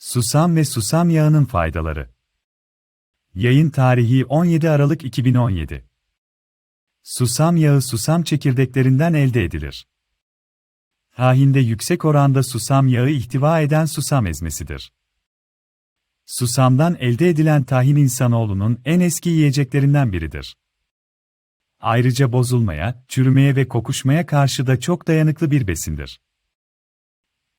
Susam ve susam yağının faydaları. Yayın tarihi 17 Aralık 2017. Susam yağı susam çekirdeklerinden elde edilir. Tahinde yüksek oranda susam yağı ihtiva eden susam ezmesidir. Susamdan elde edilen tahin insanoğlunun en eski yiyeceklerinden biridir. Ayrıca bozulmaya, çürümeye ve kokuşmaya karşı da çok dayanıklı bir besindir.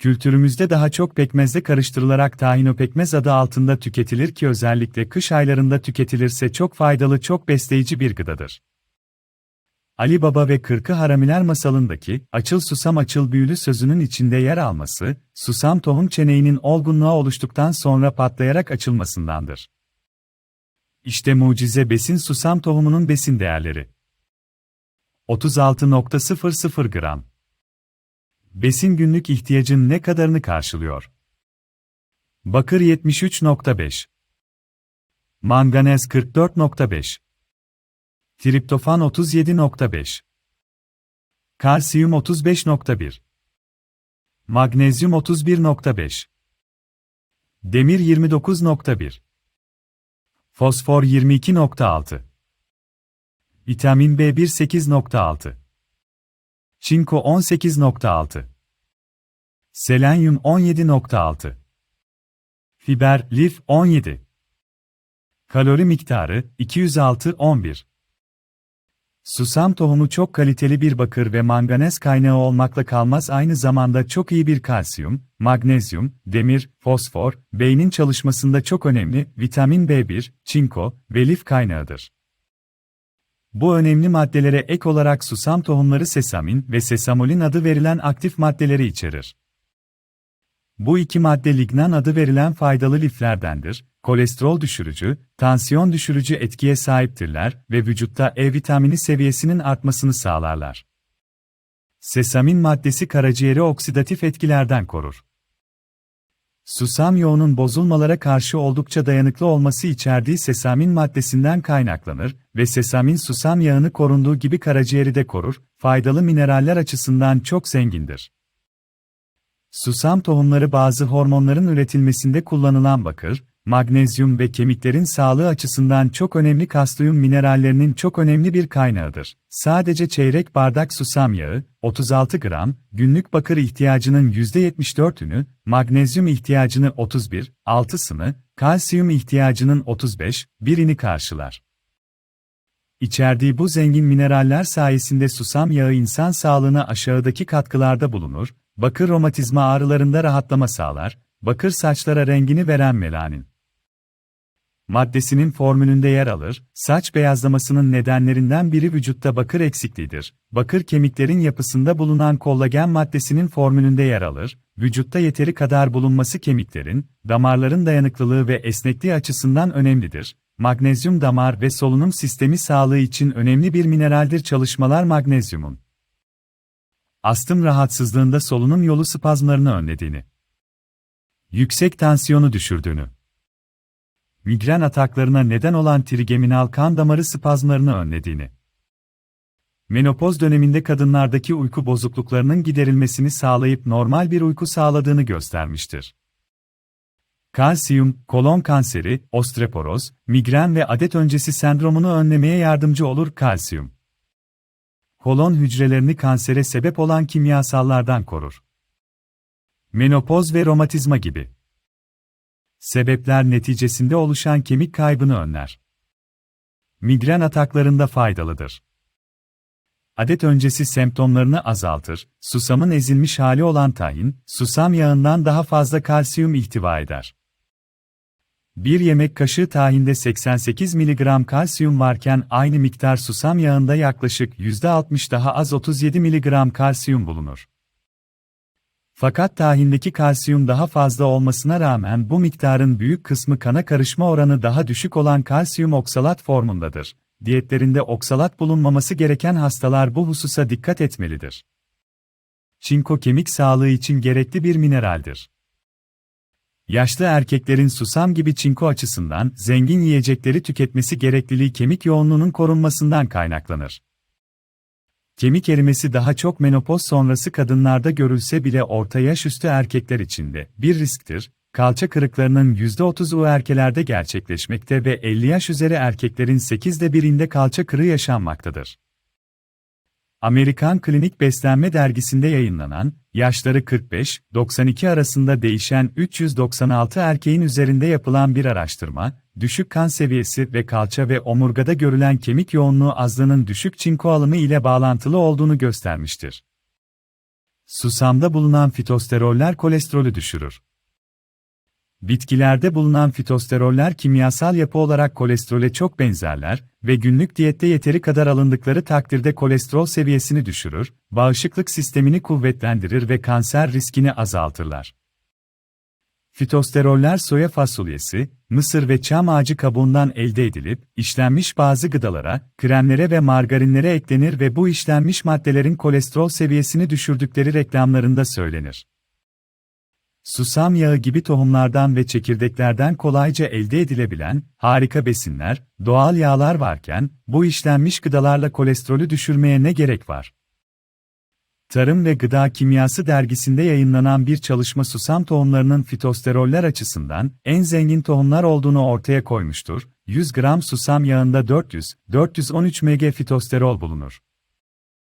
Kültürümüzde daha çok pekmezle karıştırılarak tahino pekmez adı altında tüketilir ki özellikle kış aylarında tüketilirse çok faydalı çok besleyici bir gıdadır. Ali Baba ve Kırkı Haramiler masalındaki açıl susam açıl büyülü sözünün içinde yer alması, susam tohum çeneğinin olgunluğa oluştuktan sonra patlayarak açılmasındandır. İşte mucize besin susam tohumunun besin değerleri. 36.00 gram Besin günlük ihtiyacın ne kadarını karşılıyor? Bakır 73.5 Manganez 44.5 Triptofan 37.5 Kalsiyum 35.1 Magnezyum 31.5 Demir 29.1 Fosfor 22.6 Vitamin B1 8.6 Çinko 18.6 Selenyum 17.6 Fiber, lif 17 Kalori miktarı 206-11 Susam tohumu çok kaliteli bir bakır ve manganez kaynağı olmakla kalmaz. Aynı zamanda çok iyi bir kalsiyum, magnezyum, demir, fosfor, beynin çalışmasında çok önemli. Vitamin B1, çinko ve lif kaynağıdır. Bu önemli maddelere ek olarak susam tohumları sesamin ve sesamolin adı verilen aktif maddeleri içerir. Bu iki madde lignan adı verilen faydalı liflerdendir, kolesterol düşürücü, tansiyon düşürücü etkiye sahiptirler ve vücutta E vitamini seviyesinin artmasını sağlarlar. Sesamin maddesi karaciğeri oksidatif etkilerden korur. Susam yoğunun bozulmalara karşı oldukça dayanıklı olması içerdiği sesamin maddesinden kaynaklanır ve sesamin susam yağını korunduğu gibi karaciğeri de korur, faydalı mineraller açısından çok zengindir. Susam tohumları bazı hormonların üretilmesinde kullanılan bakır, magnezyum ve kemiklerin sağlığı açısından çok önemli kastyum minerallerinin çok önemli bir kaynağıdır. Sadece çeyrek bardak susam yağı, 36 gram, günlük bakır ihtiyacının %74'ünü, magnezyum ihtiyacını 31, 6'sını, kalsiyum ihtiyacının 35, birini karşılar. İçerdiği bu zengin mineraller sayesinde susam yağı insan sağlığına aşağıdaki katkılarda bulunur, bakır romatizma ağrılarında rahatlama sağlar, bakır saçlara rengini veren melanin maddesinin formülünde yer alır, saç beyazlamasının nedenlerinden biri vücutta bakır eksikliğidir. Bakır kemiklerin yapısında bulunan kollagen maddesinin formülünde yer alır, vücutta yeteri kadar bulunması kemiklerin, damarların dayanıklılığı ve esnekliği açısından önemlidir. Magnezyum damar ve solunum sistemi sağlığı için önemli bir mineraldir çalışmalar magnezyumun. Astım rahatsızlığında solunum yolu spazmlarını önlediğini, yüksek tansiyonu düşürdüğünü, migren ataklarına neden olan trigeminal kan damarı spazmlarını önlediğini, menopoz döneminde kadınlardaki uyku bozukluklarının giderilmesini sağlayıp normal bir uyku sağladığını göstermiştir. Kalsiyum, kolon kanseri, osteoporoz, migren ve adet öncesi sendromunu önlemeye yardımcı olur kalsiyum. Kolon hücrelerini kansere sebep olan kimyasallardan korur. Menopoz ve romatizma gibi sebepler neticesinde oluşan kemik kaybını önler. Migren ataklarında faydalıdır. Adet öncesi semptomlarını azaltır, susamın ezilmiş hali olan tahin, susam yağından daha fazla kalsiyum ihtiva eder. Bir yemek kaşığı tahinde 88 mg kalsiyum varken aynı miktar susam yağında yaklaşık %60 daha az 37 mg kalsiyum bulunur. Fakat tahindeki kalsiyum daha fazla olmasına rağmen bu miktarın büyük kısmı kana karışma oranı daha düşük olan kalsiyum oksalat formundadır. Diyetlerinde oksalat bulunmaması gereken hastalar bu hususa dikkat etmelidir. Çinko kemik sağlığı için gerekli bir mineraldir. Yaşlı erkeklerin susam gibi çinko açısından zengin yiyecekleri tüketmesi gerekliliği kemik yoğunluğunun korunmasından kaynaklanır. Kemik erimesi daha çok menopoz sonrası kadınlarda görülse bile orta yaş üstü erkekler içinde bir risktir. kalça kırıklarının %30'u erkeklerde gerçekleşmekte ve 50 yaş üzeri erkeklerin 8'de birinde kalça kırığı yaşanmaktadır. Amerikan Klinik Beslenme dergisinde yayınlanan, yaşları 45-92 arasında değişen 396 erkeğin üzerinde yapılan bir araştırma, düşük kan seviyesi ve kalça ve omurgada görülen kemik yoğunluğu azlığının düşük çinko alımı ile bağlantılı olduğunu göstermiştir. Susamda bulunan fitosteroller kolesterolü düşürür. Bitkilerde bulunan fitosteroller kimyasal yapı olarak kolesterole çok benzerler ve günlük diyette yeteri kadar alındıkları takdirde kolesterol seviyesini düşürür, bağışıklık sistemini kuvvetlendirir ve kanser riskini azaltırlar. Fitosteroller soya fasulyesi, mısır ve çam ağacı kabuğundan elde edilip, işlenmiş bazı gıdalara, kremlere ve margarinlere eklenir ve bu işlenmiş maddelerin kolesterol seviyesini düşürdükleri reklamlarında söylenir. Susam yağı gibi tohumlardan ve çekirdeklerden kolayca elde edilebilen harika besinler, doğal yağlar varken bu işlenmiş gıdalarla kolesterolü düşürmeye ne gerek var? Tarım ve Gıda Kimyası dergisinde yayınlanan bir çalışma susam tohumlarının fitosteroller açısından en zengin tohumlar olduğunu ortaya koymuştur. 100 gram susam yağında 400-413 mg fitosterol bulunur.